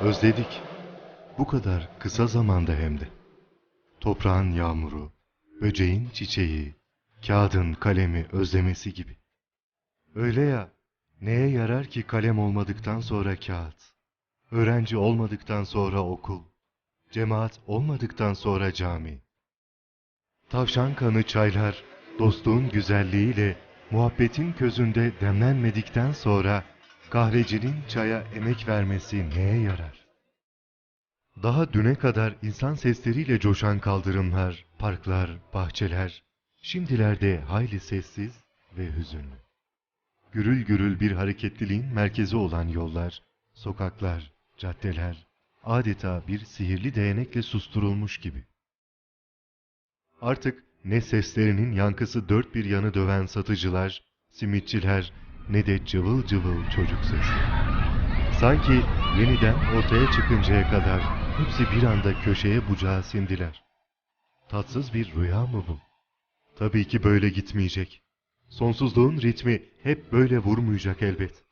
Özledik. Bu kadar kısa zamanda hem de. Toprağın yağmuru, böceğin çiçeği, kağıdın kalemi özlemesi gibi. Öyle ya, neye yarar ki kalem olmadıktan sonra kağıt? Öğrenci olmadıktan sonra okul, cemaat olmadıktan sonra cami. Tavşan kanı çaylar, dostluğun güzelliğiyle, muhabbetin közünde demlenmedikten sonra, kahvecinin çaya emek vermesi neye yarar? Daha düne kadar insan sesleriyle coşan kaldırımlar, parklar, bahçeler, şimdilerde hayli sessiz ve hüzünlü. Gürül gürül bir hareketliliğin merkezi olan yollar, sokaklar, caddeler, adeta bir sihirli değnekle susturulmuş gibi. Artık ne seslerinin yankısı dört bir yanı döven satıcılar, simitçiler, ne de cıvıl cıvıl çocuk sesleri. Sanki yeniden ortaya çıkıncaya kadar hepsi bir anda köşeye bucağa sindiler. Tatsız bir rüya mı bu? Tabii ki böyle gitmeyecek. Sonsuzluğun ritmi hep böyle vurmayacak elbet.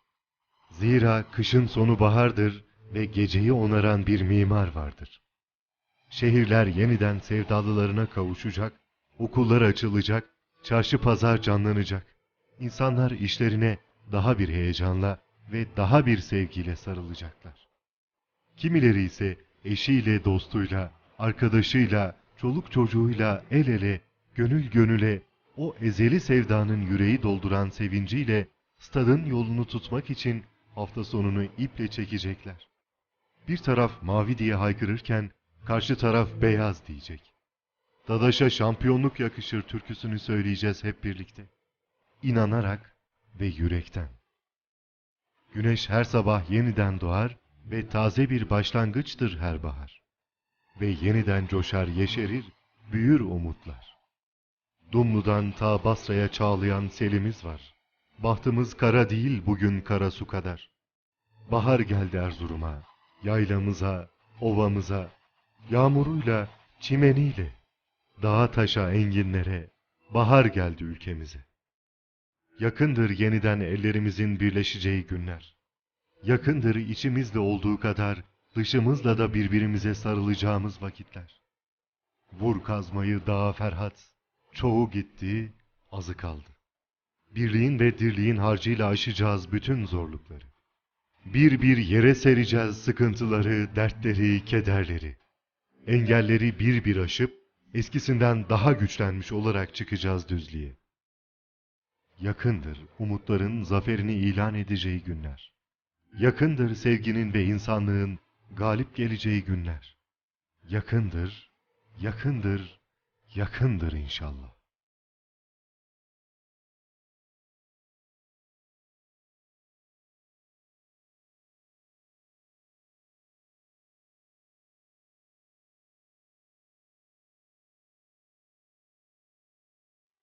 Zira kışın sonu bahardır ve geceyi onaran bir mimar vardır. Şehirler yeniden sevdalılarına kavuşacak, okullar açılacak, çarşı pazar canlanacak. İnsanlar işlerine daha bir heyecanla ve daha bir sevgiyle sarılacaklar. Kimileri ise eşiyle, dostuyla, arkadaşıyla, çoluk çocuğuyla el ele, gönül gönüle, o ezeli sevdanın yüreği dolduran sevinciyle stadın yolunu tutmak için hafta sonunu iple çekecekler. Bir taraf mavi diye haykırırken karşı taraf beyaz diyecek. Dadaş'a şampiyonluk yakışır türküsünü söyleyeceğiz hep birlikte. İnanarak ve yürekten. Güneş her sabah yeniden doğar ve taze bir başlangıçtır her bahar. Ve yeniden coşar yeşerir, büyür umutlar. Dumlu'dan ta Basra'ya çağlayan selimiz var. Bahtımız kara değil bugün kara su kadar. Bahar geldi Erzurum'a, yaylamıza, ovamıza, yağmuruyla, çimeniyle, dağa taşa enginlere, bahar geldi ülkemize. Yakındır yeniden ellerimizin birleşeceği günler. Yakındır içimizde olduğu kadar dışımızla da birbirimize sarılacağımız vakitler. Vur kazmayı dağa Ferhat, çoğu gitti, azı kaldı. Birliğin ve dirliğin harcıyla aşacağız bütün zorlukları. Bir bir yere sereceğiz sıkıntıları, dertleri, kederleri. Engelleri bir bir aşıp eskisinden daha güçlenmiş olarak çıkacağız düzlüğe. Yakındır umutların zaferini ilan edeceği günler. Yakındır sevginin ve insanlığın galip geleceği günler. Yakındır, yakındır, yakındır inşallah.